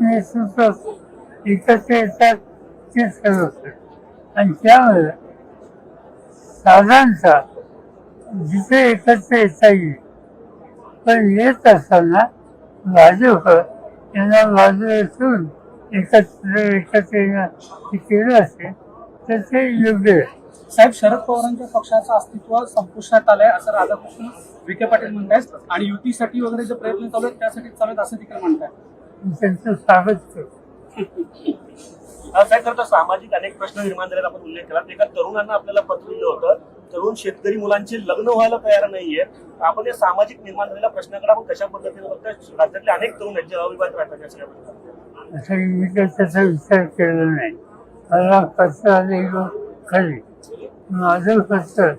नेतृत्व एकत्र येतात तेच ठरवतात आणि त्यामुळे साधारणतः जिथे एकत्र येता येईल पण येत असताना भाजप यांना बाजूला ठेवून एकत्र एकत्र येणं हे केलं असेल तर ते योग्य आहे. साहेब शरद पवारांच्या पक्षाचं अस्तित्व संपुष्टात आलंय असं राधाकृष्ण विखे पाटील म्हणतायत. आणि युतीसाठी वगैरे जे प्रयत्न चालू आहेत त्यासाठी चालू आहेत असं देखील म्हणतायत. मी त्यांचं हा, साहेब तर सामाजिक अनेक प्रश्न निर्माण झालेला आपण उल्लेख केला. एका तरुणांना आपल्याला पत्र दिलं होतं तरुण शेतकरी मुलांचे लग्न व्हायला तयार नाहीये. आपण या सामाजिक निर्माण झालेल्या प्रश्नाकडे आपण कशा पद्धतीने बघतोय? राज्यातले अनेक तरुण आहेत जे अविवाहित राहतात या सगळ्या असं मी काही त्याचा विचार केला नाही. मला पत्र आले खरी. माझं पत्र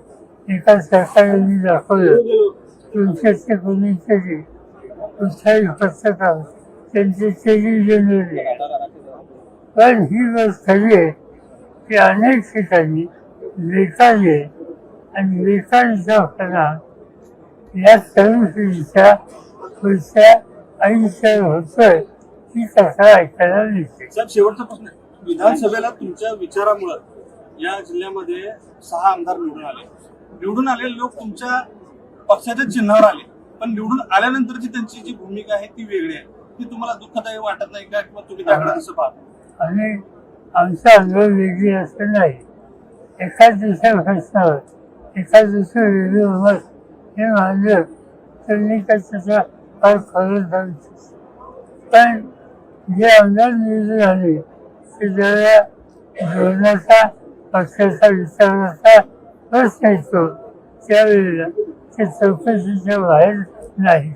एका सरकारने दाखवलं. तुमच्याचे कोणीतरी कुठल्याही पत्रकार त्यांचे तेजी जनरली पण ही गोष्ट खरी आहे की अनेक ठिकाणी बेकारी आहे आणि बेकारीचा परिणाम या तरुण पुढच्या आयुष्यात होतोय ही कथा ऐकायला मिळते. साहेब शेवटचा प्रश्न आहे. विधानसभेला तुमच्या विचारामुळं या जिल्ह्यामध्ये सहा आमदार निवडून आले. निवडून आलेले लोक तुमच्या पक्षाच्या चिन्हावर आले. पण निवडून आल्यानंतरची त्यांची जी भूमिका आहे ती वेगळी आहे. ती तुम्हाला दुःखदायी वाटत नाही का किंवा तुम्ही त्याकडे कसं पाहता? आणि आमचा अनुभव वेगळी असं नाही एकाच दुसऱ्या प्रश्नावर एका दुसरं वेगळं मत हे मानलं तर मी काय त्याचा फार खरं जाऊ पण जे आमदार निवडून आले ते जरा धोरणाचा पक्षाचा विचाराचा प्रश्न येतो. त्यावेळेला ते चौकशीच्या बाहेर नाही.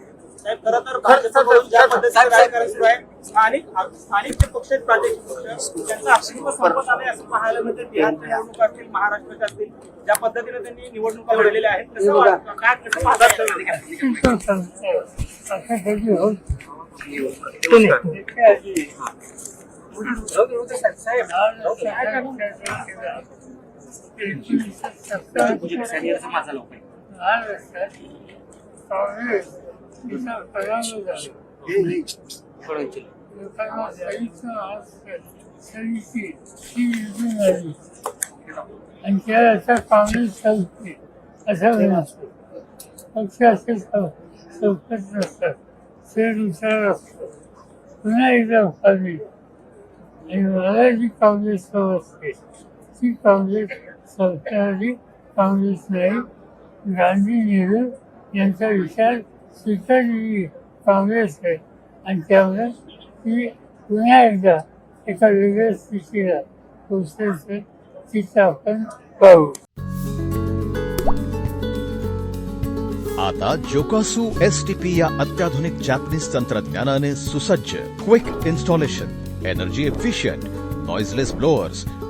स्थानिक स्थानिक जे पक्ष आहेत प्रादेशिक पक्ष त्यांचं अस्तित्व संपत आलंय असं पाहायला मिळते बिहारच्या निवडणुका असतील महाराष्ट्राच्या असतील ज्या पद्धतीने त्यांनी निवडणुका लढलेल्या आहेत कसं? काय कसं पाहतात आणि त्याचा काँग्रेस संपली असं नसतं पक्ष असे चौकत नसतात शेर विचार असतो. पुन्हा एकदा उखाली आणि मला जी काँग्रेस असते ती काँग्रेस सरकारची काँग्रेस नाही गांधी नेहरू यांचा विचार स्वीकारलेली काँग्रेस आहे. आणि त्यामुळे ती पुन्हा एकदा एका वेगळ्या स्थितीला पोचल्याचं तिथं आपण पाहू. आता जोकासू एस टी पी या अत्याधुनिक जॅपनीज तंत्रज्ञानाने सुसज्ज quick installation energy efficient noiseless blowers